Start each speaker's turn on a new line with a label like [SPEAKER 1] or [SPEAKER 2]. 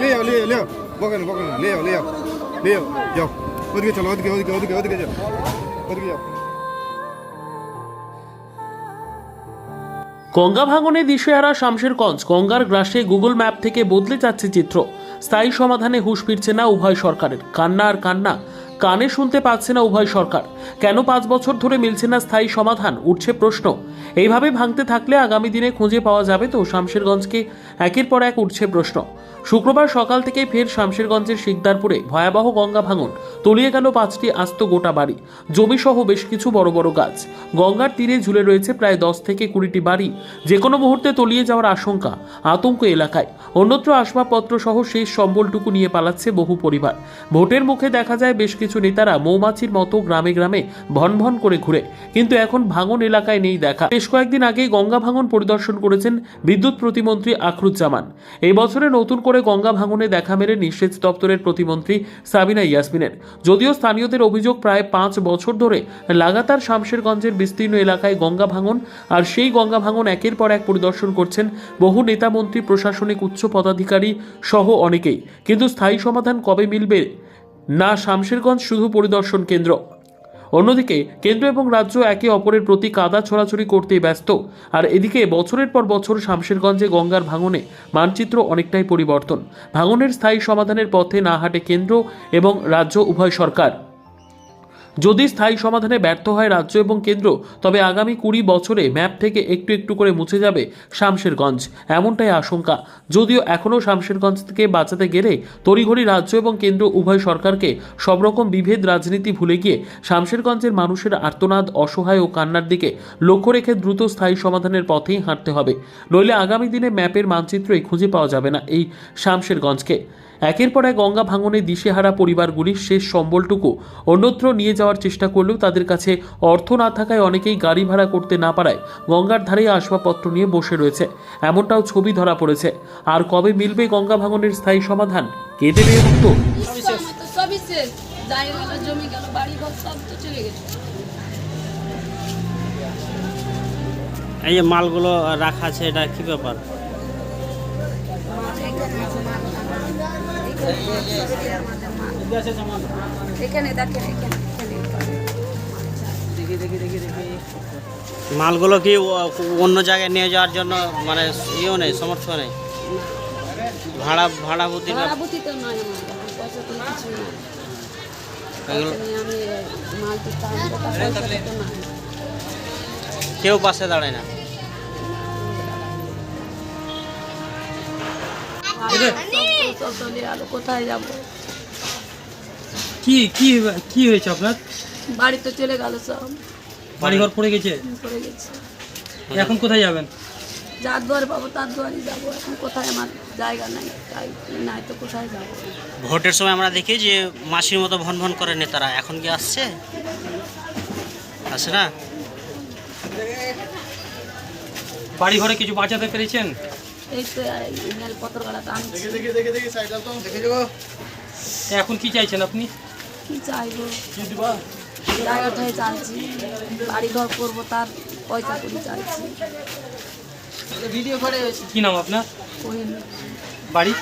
[SPEAKER 1] লিও লিও লিও বকেন বকেন লিও
[SPEAKER 2] গঙ্গা ভাঙনে দিশেহারা শামশেরগঞ্জ, গঙ্গার গ্রাসে গুগল ম্যাপ থেকে বদলে যাচ্ছে চিত্র। স্থায়ী সমাধানে হুশ ফিরছে না উভয় সরকারের। কান্না আর কান্না কানে শুনতে পাচ্ছে না উভয় সরকার। কেন পাঁচ বছর ধরে মিলছে না স্থায়ী সমাধান? উঠছে প্রশ্ন। এইভাবে ভাঙতে থাকলে আগামী দিনে খুঁজে পাওয়া যাবে তো শামশেরগঞ্জকে। একের পর এক উঠছে প্রশ্ন। শুক্রবার সকাল থেকে ফের শামশেরগঞ্জের শিকদারপুরে ভয়াবহ গঙ্গা ভাঙন। তলিয়ে গেল পাঁচটি আস্ত গোটা বাড়ি। জমিসহ বেশ কিছু বড় বড় গাছ। গঙ্গার তীরে ঝুলে রয়েছে প্রায় দশ থেকে কুড়িটি বাড়ি। যে কোনো মুহূর্তে তলিয়ে যাওয়ার আশঙ্কা আতঙ্ক এলাকায়। অন্যত্র আসবাবপত্র সহ শেষ সম্বলটুকু নিয়ে পালাচ্ছে বহু পরিবার। ভোটের মুখে দেখা যায় বেশ কিছু নেতারা মৌমাছির মতো গ্রামে গ্রামে ভন ভন করে ঘুরে, কিন্তু এখন ভাঙন এলাকায় নেই দেখা। বেশ কয়েকদিন আগে গঙ্গা ভাঙন পরিদর্শন করেছেন বিদ্যুৎ প্রতিমন্ত্রী আখরুজ্জামান। এই বছরে নতুন করে গঙ্গা ভাঙনে দেখা মেলে নিঃসেচ দপ্তরের প্রতিমন্ত্রী সাবিনা ইয়াসমিনের। যদিও স্থানীয়দের অভিযোগ প্রায় পাঁচ বছর ধরে লাগাতার শামশেরগঞ্জের বিস্তীর্ণ এলাকায় গঙ্গা ভাঙন, আর সেই গঙ্গা ভাঙন একের পর এক পরিদর্শন করছেন বহু নেতা মন্ত্রী, প্রশাসনিক উচ্চ পদাধিকারী সহ অনেকেই। কিন্তু স্থায়ী সমাধান কবে মিলবে না শামশেরগঞ্জ শুধু পরিদর্শন কেন্দ্র। অন্যদিকে কেন্দ্র এবং রাজ্য একে অপরের প্রতি কাদা ছড়াছড়ি করতেই ব্যস্ত। আর এদিকে বছরের পর বছর শামশেরগঞ্জে গঙ্গার ভাঙনে মানচিত্র অনেকটাই পরিবর্তন। ভাঙনের স্থায়ী সমাধানের পথে না হাঁটে কেন্দ্র এবং রাজ্য উভয় সরকার। যদি স্থায়ী সমাধানে ব্যর্থ হয় রাজ্য এবং কেন্দ্র, তবে আগামী কুড়ি বছরে ম্যাপ থেকে একটু একটু করে মুছে যাবে শামশেরগঞ্জ। এমনটাই আশঙ্কা। যদিও এখনও শামশেরগঞ্জ থেকে বাঁচাতে গেলে তড়িঘড়ি রাজ্য এবং কেন্দ্র উভয় সরকারকে সব রকম বিভেদ রাজনীতি ভুলে গিয়ে শামশেরগঞ্জের মানুষের আর্তনাদ, অসহায় ও কান্নার দিকে লক্ষ্য রেখে দ্রুত স্থায়ী সমাধানের পথেই হাঁটতে হবে। নইলে আগামী দিনে ম্যাপের মানচিত্রই খুঁজে পাওয়া যাবে না এই শামশেরগঞ্জকে। একের পর এক গঙ্গা ভাঙনে দিশেহারা পরিবারগুলির শেষ সম্বলটুকু অন্যত্র নিয়ে যাওয়ার চেষ্টা করলেও তাদের কাছে অর্থ না থাকায় অনেকেই গাড়ি ভাড়া করতে না পারায় গঙ্গার ধারে আসবাবপত্র নিয়ে বসে রয়েছে। এমনটাও ছবি ধরা পড়েছে। আর কবে মিলবে গঙ্গা ভাঙনের স্থায়ী সমাধান? কে দেবে
[SPEAKER 3] জমি গেল বাড়ি ঘর সব তো চলে গেছে
[SPEAKER 4] এই যে মালগুলো রাখা আছে এটা কি ব্যাপার?
[SPEAKER 3] এখানে দেখেন এখানে।
[SPEAKER 4] মালগুলো কি অন্য জায়গায় নিয়ে যাওয়ার জন্য মানে ইয়েও নেই সমর্থ নেই? ভাড়া ভাড়া বুদ্ধি না?
[SPEAKER 3] ভাড়াভূতি তো নয় আমার পয়সা কোনো কিছু নাই।
[SPEAKER 4] এগুলো
[SPEAKER 3] পয়সা নিয়ে আমি মাল দিতাম ওটা পয়সা তো নাই।
[SPEAKER 4] কেউ পাশে দাঁড়ায় না।
[SPEAKER 3] কোথায় যাব?
[SPEAKER 5] কি কি কি হয়েছে আপনার?
[SPEAKER 3] বাড়ি তো চলে গেল সব।
[SPEAKER 5] বাড়িঘর পড়ে গেছে?
[SPEAKER 3] পড়ে গেছে।
[SPEAKER 5] এখন কোথায় যাবেন?
[SPEAKER 3] যার দুয়ারে পাবো তার দুয়ারে যাব। এখন কোথায় আমার জায়গা নাই তাই নাই তো কোথায় যাব?
[SPEAKER 4] ভোটের সময় আমরা দেখি যে মাসির মতো ভন ভন করে নেতারা। এখন কি আসছে? আসে না?
[SPEAKER 5] বাড়ি ঘরে কিছু বাঁচাতে পেরেছেন?
[SPEAKER 3] এই তো মেল পত্র গালাটা আনছি।
[SPEAKER 5] এখন কি চাইছেন আপনি?
[SPEAKER 3] কি চাইব? জায়গাটাই চাইছি বাড়ি ঘর করব তার পয়সা করে চাইছি
[SPEAKER 5] কি নাম আপনার? বাড়ি?